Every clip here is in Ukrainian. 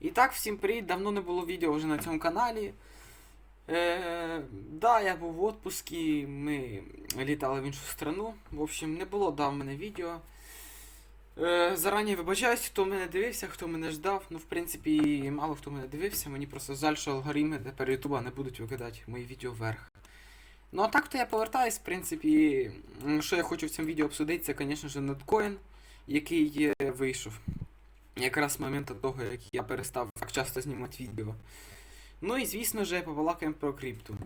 І так, всім привіт, давно не було відео вже на цьому каналі. Е, да, я був в отпуску, ми літали в іншу страну. В общем, не було дав мене відео. Е, зарані вибачаюсь, хто мене дивився, хто мене ждав. Ну, в принципі, мало хто мене дивився. Мені просто жаль, що алгоритми тепер Ютуба не будуть викидати мої відео вверх. Ну а так то я повертаюсь, в принципі, що я хочу в цьому відео обсудити, це, звісно ж, ноткоін, який е, вийшов. Якраз з моменту того, як я перестав так часто знімати відео. Ну і звісно ж, побалакаємо про крипту.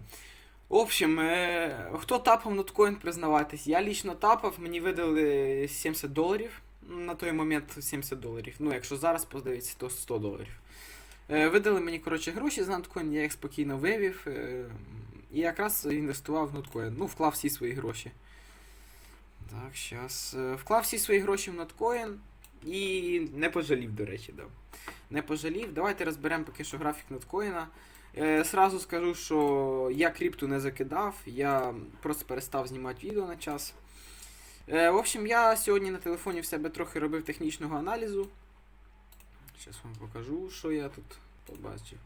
В общем, е, хто тапав ноткоін, признавайтесь. Я лічно тапав, мені видали 70 доларів. На той момент 70 доларів. Ну, якщо зараз подивитися, то 100 доларів. Е, видали мені, коротше, гроші за ноткоін, я їх спокійно вивів. Е, і якраз інвестував в ноткоін. Ну, вклав всі свої гроші. Так. Е, Вклав всі свої гроші в ноткоін. І не пожалів, до речі, да. Не пожалів. Давайте розберемо поки що графік ноткоїна. Е, сразу скажу, що я крипту не закидав, я просто перестав знімати відео на час. Е, в общем, я сьогодні на телефоні в себе трохи робив технічного аналізу. Зараз вам покажу, що я тут побачив.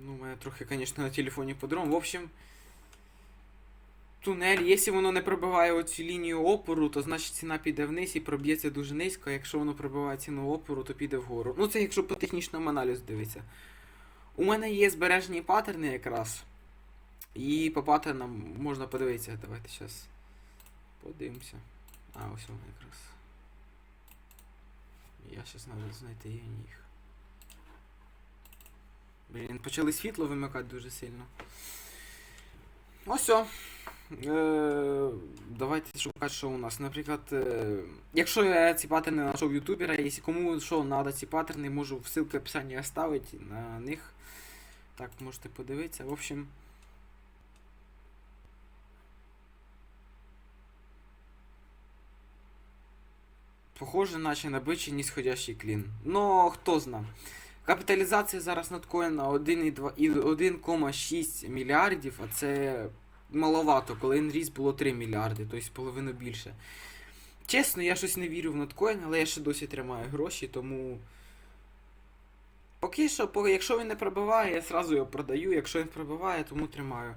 Ну, у мене трохи, звісно, на телефоні по-другому. В общем, тунель, якщо воно не пробиває оцю лінію опору, то значить ціна піде вниз і проб'ється дуже низько. а Якщо воно пробиває ціну опору, то піде вгору. Ну це якщо по технічному аналізу дивитися. У мене є збережені паттерни якраз. І по паттернам можна подивитися. Давайте зараз подивимося. А, ось воно якраз. Я зараз навіть знайти їх. Блін, почали світло вимикати дуже сильно. Ось о. Е, давайте шукати, що у нас. Наприклад, е, якщо я ці паттерни знайшов ютубера, якщо кому що треба ці паттерни, можу ссылки в описанні оставити на них. Так, можете подивитися. В общем. Похоже, наче на бичий нисходящий клін. Но хто зна. Капіталізація зараз надкоїна 1,2 і 1,6 мільярдів, а це маловато, коли інріс було 3 мільярди, тобто половину більше. Чесно, я щось не вірю в ноткоін, але я ще досі тримаю гроші, тому. Поки що, якщо він не пробиває, я зразу його продаю. Якщо він пробиває, тому тримаю.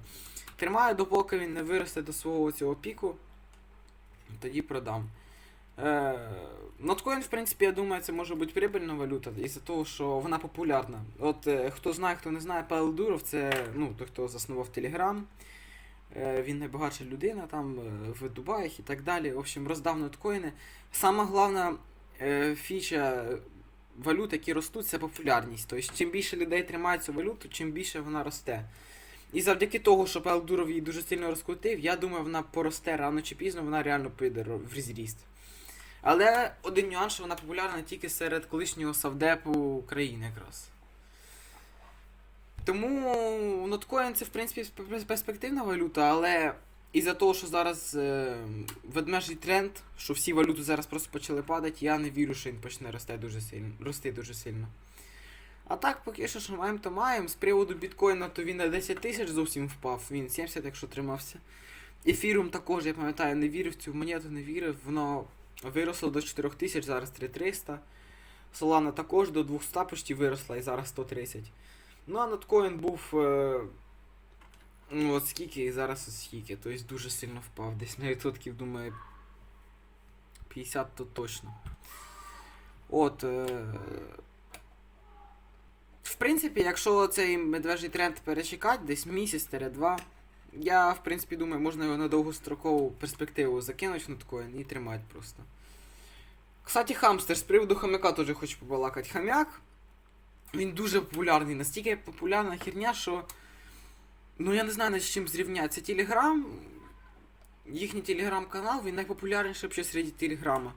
Тримаю, допоки він не виросте до свого цього піку, тоді продам. Е, Ноткоін, в принципі, я думаю, це може бути прибильна валюта, із-за того, що вона популярна. От е, хто знає, хто не знає, Павел Дуров, це ну, той, хто заснував Телеграм. Е, Він найбагатша людина там е, в Дубаях і так далі. В общем, роздав ноткоїни. Сама головна е, фіча валют, які ростуть, це популярність. Тобто, чим більше людей тримає цю валюту, чим більше вона росте. І завдяки того, що Павел Дуров її дуже сильно розкрутив, я думаю, вона поросте рано чи пізно, вона реально піде в зріст. Але один нюанс, що вона популярна тільки серед колишнього савдепу України якраз. Тому ноткоін це в принципі перспективна валюта, але із-за того, що зараз е, ведмежий тренд, що всі валюти зараз просто почали падати, я не вірю, що він почне рости дуже сильно. Рости дуже сильно. А так, поки що, що маємо, то маємо. З приводу біткоїна, то він на 10 тисяч зовсім впав, він 70, якщо тримався. Ефірум також, я пам'ятаю, не вірив в цю монету, не вірив, воно виросло до 4 тисяч, зараз 3300. Solana також до 200 почти виросла і зараз 130. Ну а ноткоін був. Е, ну от скільки і зараз от скільки. Тобто дуже сильно впав. Десь на відсотків, думаю. 50 то точно. От. Е, в принципі, якщо цей медвежий тренд перечекати, десь місяць-два, я, в принципі, думаю, можна його на довгострокову перспективу закинути в ноткоін і тримати просто. Кстати, хамстер, з приводу хомяка теж хочу побалакати. Хомяк, він дуже популярний, настільки популярна херня, що. Ну я не знаю, з чим зрівняти. Це Телеграм. Їхній телеграм-канал, він найпопулярніший взагалі серед телеграма.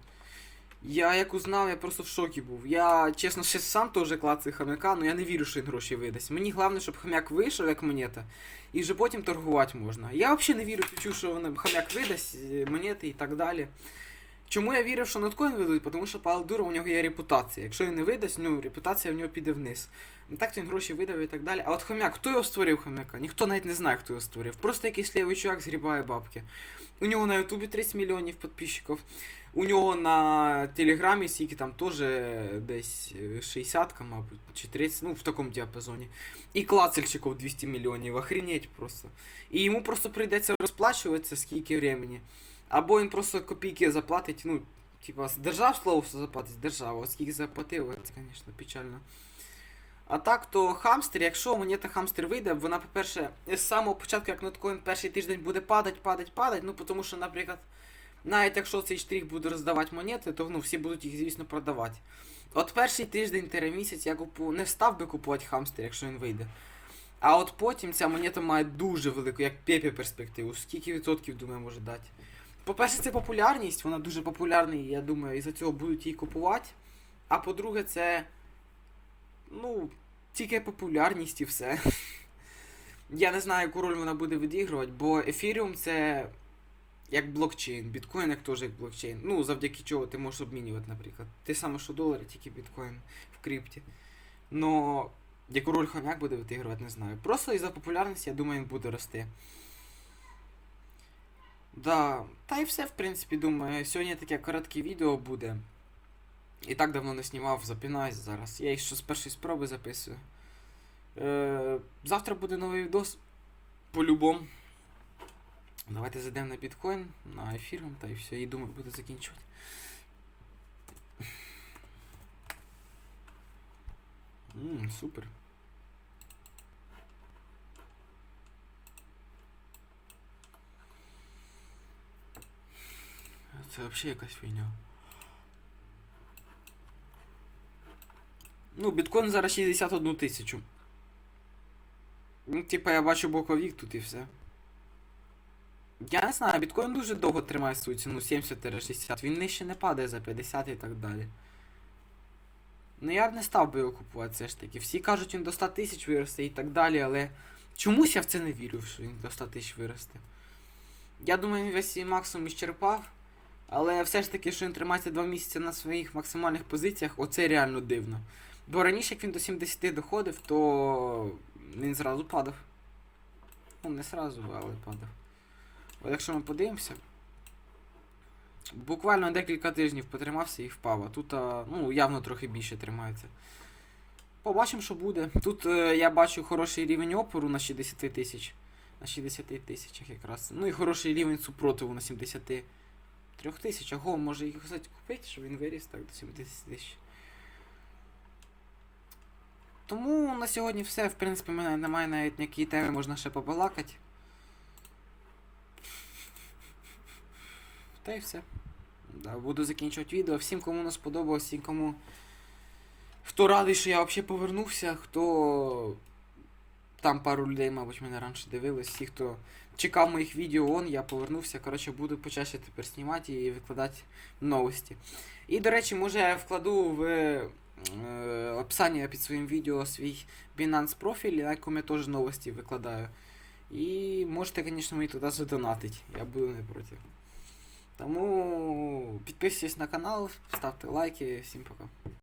Я як узнав, я просто в шокі був. Я, чесно, ще сам теж клацаю хомяка, але я не вірю, що він гроші видасть. Мені головне, щоб хомяк вийшов як монета, і вже потім торгувати можна. Я взагалі не вірю що він хомяк видасть е, монети і так далі. Чому я вірив, що ноткоін видадуть? Тому що Павел Дуров у нього є репутація. Якщо він не видасть, ну репутація в нього піде вниз. Не так то він гроші видав і так далі. А от хомяк, хто його створив хомяка? Ніхто навіть не знає, хто його створив. Просто якийсь лівий чувак згрібає бабки. У нього на Ютубі 30 мільйонів підписчиків. У нього на Телеграмі скільки там теж десь е, 60, мабуть, чи 30, ну в такому діапазоні. І клацельчиків 200 мільйонів, охренеть просто. І йому просто прийдеться розплачуватися скільки времени. Або він просто копійки заплатить, ну, типа, держав слово що заплатить, держава, от скільки заплатив, це, звісно, печально. А так, то хамстер, якщо монета хамстер вийде, вона, по-перше, з самого початку, як ноткоін перший тиждень буде падати, падати, падати, ну, тому що, наприклад, навіть якщо цей штрих буде роздавати монети, то ну, всі будуть їх, звісно, продавати. От перший тиждень тире місяць я купу... не став би купувати хамстер, якщо він вийде. А от потім ця монета має дуже велику, як Пепі перспективу. Скільки відсотків, думаю, може дати. По-перше, це популярність, вона дуже популярна, і я думаю, із-за цього будуть її купувати. А по-друге, це. Ну, тільки популярність і все. Я не знаю, яку роль вона буде відігрувати, бо Ethereum це як блокчейн, біткоін як теж як блокчейн. Ну, завдяки чого ти можеш обмінювати, наприклад. Те саме, що долари, тільки біткоін в крипті. Но яку роль хомяк буде відігрувати, не знаю. Просто із-за популярності, я думаю, він буде рости. Да, та і все, в принципі, думаю. Сьогодні таке коротке відео буде. І так давно не знімав, запінаюсь зараз. Я їх ще з першої спроби записую. Е, завтра буде новий відос. По-любому. Давайте зайдемо на біткоін, на ефір та і все. І думаю, буду закінчувати. Ммм, супер. Це взагалі якась фігня. Ну, біткоін зараз 61 тисячу. Ну, типа я бачу боковік тут і все. Я не знаю, біткоін дуже довго тримає свою ціну 70-60. Він нижче не падає за 50 і так далі. Ну я б не став би його купувати все ж таки. Всі кажуть, він до 100 тисяч виросте і так далі, але чомусь я в це не вірю, що він до 100 тисяч виросте. Я думаю, він весь свій максимум іщерпав. Але все ж таки, що він тримається 2 місяці на своїх максимальних позиціях, оце реально дивно. Бо раніше, як він до 70 доходив, то він зразу падав. Ну, не зразу, але падав. От якщо ми подивимося. Буквально декілька тижнів потримався і впав, а тут ну, явно трохи більше тримається. Побачимо, що буде. Тут е, я бачу хороший рівень опору на 60 тисяч. На 60 тисячах якраз. Ну і хороший рівень супротиву на 73 тисяч. Ого, може їх кстати, купити, щоб він виріс так до 70 тисяч. Тому на сьогодні все. В принципі, в мене немає навіть ніякої теми, можна ще побалакати. Та й все. Да, буду закінчувати відео. Всім, кому не сподобалось, всім кому. Хто радий, що я взагалі повернувся, хто. Там пару людей, мабуть, мене раніше дивились, всі, хто чекав моїх відео, он, я повернувся. Коротше, буду почаще тепер знімати і викладати новості. І, до речі, може я вкладу в е, описання під своїм відео свій Binance профіль, на якому я теж новості викладаю. І можете, звісно, мені туди задонатити. Я буду не проти. Тому підписуйтесь на канал, ставте лайки, всім пока.